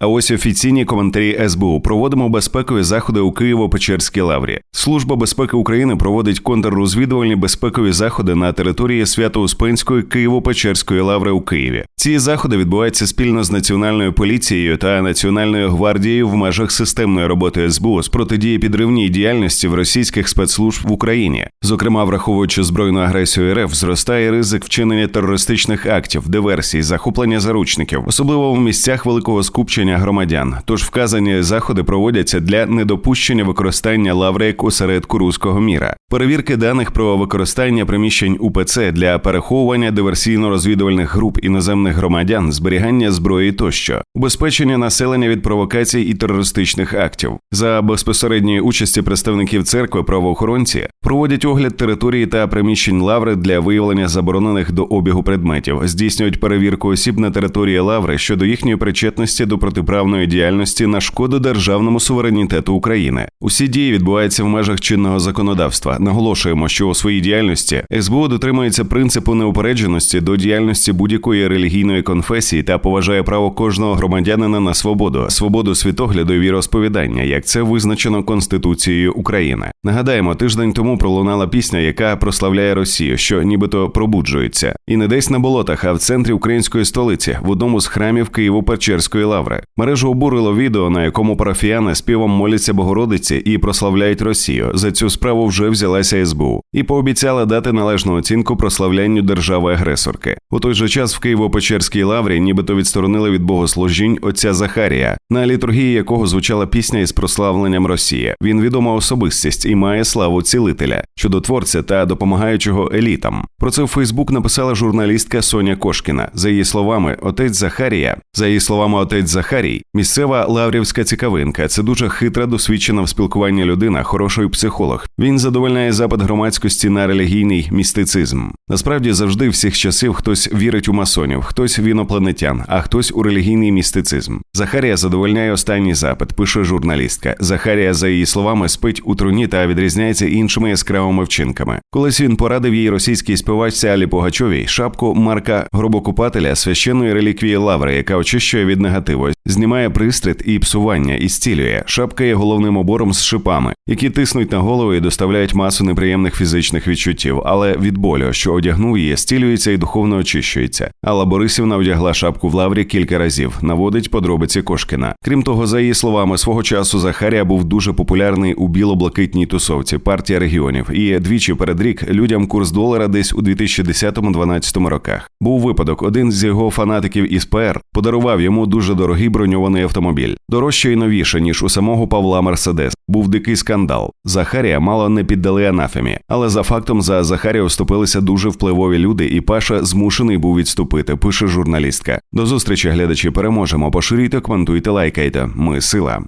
А ось офіційні коментарі СБУ проводимо безпекові заходи у Києво-Печерській лаврі. Служба безпеки України проводить контррозвідувальні безпекові заходи на території Свято-Успенської Києво-Печерської лаври у Києві. Ці заходи відбуваються спільно з національною поліцією та національною гвардією в межах системної роботи СБУ з протидії підривній діяльності в російських спецслужб в Україні. Зокрема, враховуючи збройну агресію РФ, зростає ризик вчинення терористичних актів, диверсій, захоплення заручників, особливо в місцях великого скупчення громадян. Тож вказані заходи проводяться для недопущення використання лаври як осередку руського міра, перевірки даних про використання приміщень УПЦ для переховування диверсійно-розвідувальних груп іноземних громадян, зберігання зброї тощо, убезпечення населення від провокацій і терористичних актів. За безпосередньої участі представників церкви правоохоронці проводять огляд території та приміщень лаври для виявлення заборонених до обігу предметів, здійснюють перевірку осіб на території лаври щодо їхньої причетності до протиправної діяльності на шкоду державному суверенітету України. Усі дії відбуваються в межах чинного законодавства. Наголошуємо, що у своїй діяльності СБУ дотримується принципу неупередженості до діяльності будь-якої релігійної конфесії та поважає право кожного громадянина на свободу, свободу світогляду і віросповідання, як це визначено Конституцією України. Нагадаємо, тиждень тому пролунала пісня, яка прославляє Росію, що нібито пробуджується, і не десь на болотах, а в центрі української столиці, в одному з храмів Києво-Печерської лаври. Мережу обурило відео, на якому парафіяни співом моляться Богородиці і прославляють Росію. За цю справу вже взялася СБУ і пообіцяла дати належну оцінку прославлянню держави-агресорки. У той же час в Києво-Печерській лаврі, нібито відсторонили від богослужінь отця Захарія, на літургії якого звучала пісня із прославленням Росії. Він відома особистість і має славу цілителя, чудотворця та допомагаючого елітам. Про це в Фейсбук написала журналістка Соня Кошкіна. За її словами, отець Захарія, за її словами, отець Захарій, місцева лаврівська цікавинка. Це дуже хитра, досвідчена в спілкуванні людина, хороший психолог. Він задовольняє запит громадськості на релігійний містицизм. Насправді завжди всіх часів хтось вірить у масонів, хтось в інопланетян, а хтось у релігійний містицизм. Захарія задовольняє останній запит, пише журналістка. Захарія, за її словами, спить у труні та відрізняється іншими яскравими вчинками. Колись він порадив їй російській співачці Алі Погачовій шапку марка гробокупателя священної реліквії Лаври, яка очищує від негативу, знімає пристріт і псування і зцілює. Шапка є головним обором з шипами, які тиснуть на голову і доставляють масу неприємних фізичних відчуттів, але від болю, що одягнув її, стілюється і духовно очищується. Алла Борисівна одягла шапку в лаврі кілька разів, наводить подробиці Кошкіна. Крім того, за її словами, свого часу Захарія був дуже популярний у біло-блакитній тусовці партія регіонів, і двічі перед рік людям курс долара десь у 2010-2012 роках. Був випадок, один з його фанатиків із ПР подарував йому дуже дорогий броньований автомобіль, дорожче і новіше ніж у самого Павла Мерседес. Був дикий скандал. Захарія мало не піддали анафемі, але за фактом за Захарія вступилися дуже впливові люди, і Паша змушений був відступити. Пише журналістка. До зустрічі, глядачі, переможемо. Поширюйте, коментуйте, лайкайте. Ми сила.